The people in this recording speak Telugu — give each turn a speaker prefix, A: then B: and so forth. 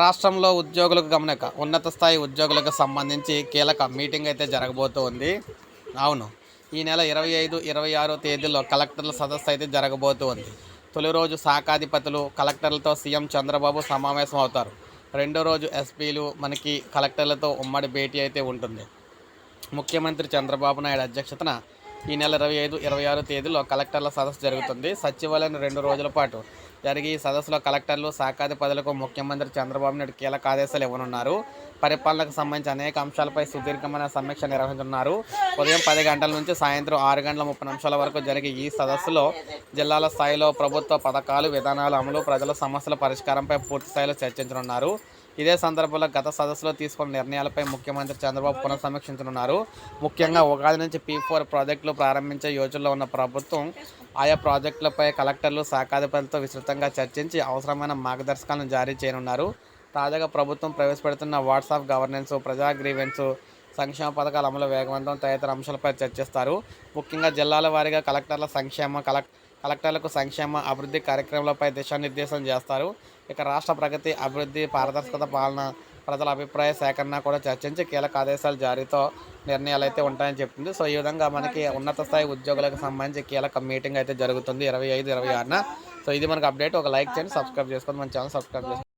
A: రాష్ట్రంలో ఉద్యోగులకు గమనిక ఉన్నత స్థాయి ఉద్యోగులకు సంబంధించి కీలక మీటింగ్ అయితే జరగబోతోంది. అవును ఈ నెల ఇరవై ఐదు ఇరవై ఆరో తేదీలో కలెక్టర్ల సదస్సు అయితే జరగబోతోంది. తొలి రోజు శాఖాధిపతులు కలెక్టర్లతో సీఎం చంద్రబాబు సమావేశం అవుతారు. రెండో రోజు ఎస్పీలు మనకి కలెక్టర్లతో ఉమ్మడి భేటీ అయితే ఉంటుంది. ముఖ్యమంత్రి చంద్రబాబు నాయుడు అధ్యక్షతన ఈ నెల ఇరవై ఐదు ఇరవై ఆరు తేదీలో కలెక్టర్ల సదస్సు జరుగుతుంది. సచివాలయం రెండు రోజుల పాటు జరిగి ఈ సదస్సులో కలెక్టర్లు శాఖాధిపతులకు ముఖ్యమంత్రి చంద్రబాబు నాయుడు కీలక ఆదేశాలు ఇవ్వనున్నారు. పరిపాలనకు సంబంధించి అనేక అంశాలపై సుదీర్ఘమైన సమీక్ష నిర్వహించనున్నారు. ఉదయం పది గంటల నుంచి సాయంత్రం ఆరు గంటల ముప్పై నిమిషాల వరకు జరిగే ఈ సదస్సులో జిల్లాల స్థాయిలో ప్రభుత్వ పథకాలు విధానాలు అమలు ప్రజల సమస్యల పరిష్కారంపై పూర్తి స్థాయిలో చర్చించనున్నారు. ఇదే సందర్భంలో గత సదస్సులో తీసుకున్న నిర్ణయాలపై ముఖ్యమంత్రి చంద్రబాబు పునఃసమీక్షించనున్నారు. ముఖ్యంగా ఉగాది నుంచి పీ ఫోర్ ప్రాజెక్టులు ప్రారంభించే యోచనలో ఉన్న ప్రభుత్వం ఆయా ప్రాజెక్టులపై కలెక్టర్లు శాఖాధిపతులతో విస్తృతంగా చర్చించి అవసరమైన మార్గదర్శకాలను జారీ చేయనున్నారు. తాజాగా ప్రభుత్వం ప్రవేశపెడుతున్న వాట్సాప్ గవర్నెన్స్ ప్రజా గ్రీవెన్స్ సంక్షేమ పథకాల అమలు వేగవంతం తదితర అంశాలపై చర్చిస్తారు. ముఖ్యంగా జిల్లాల వారీగా కలెక్టర్ల సంక్షేమ కలెక్ కలెక్టర్లకు సంక్షేమ అభివృద్ధి కార్యక్రమాలపై దిశానిర్దేశం చేస్తారు. ఇక రాష్ట్ర ప్రగతి అభివృద్ధి పారదర్శకత పాలన ప్రజల అభిప్రాయ సేకరణ కూడా చర్చించి కీలక ఆదేశాల జారీతో నిర్ణయాలు అయితే ఉంటాయని చెప్తుంది. సో ఈ విధంగా మనకి ఉన్నత స్థాయి ఉద్యోగులకు సంబంధించి కీలక మీటింగ్ అయితే జరుగుతుంది ఇరవై ఐదు ఇరవై ఆరున. సో ఇది మనకు అప్డేట్. ఒక లైక్ చేయండి సబ్స్క్రైబ్ చేసుకోండి. మన ఛానల్ సబ్స్క్రైబ్ చేసుకోండి.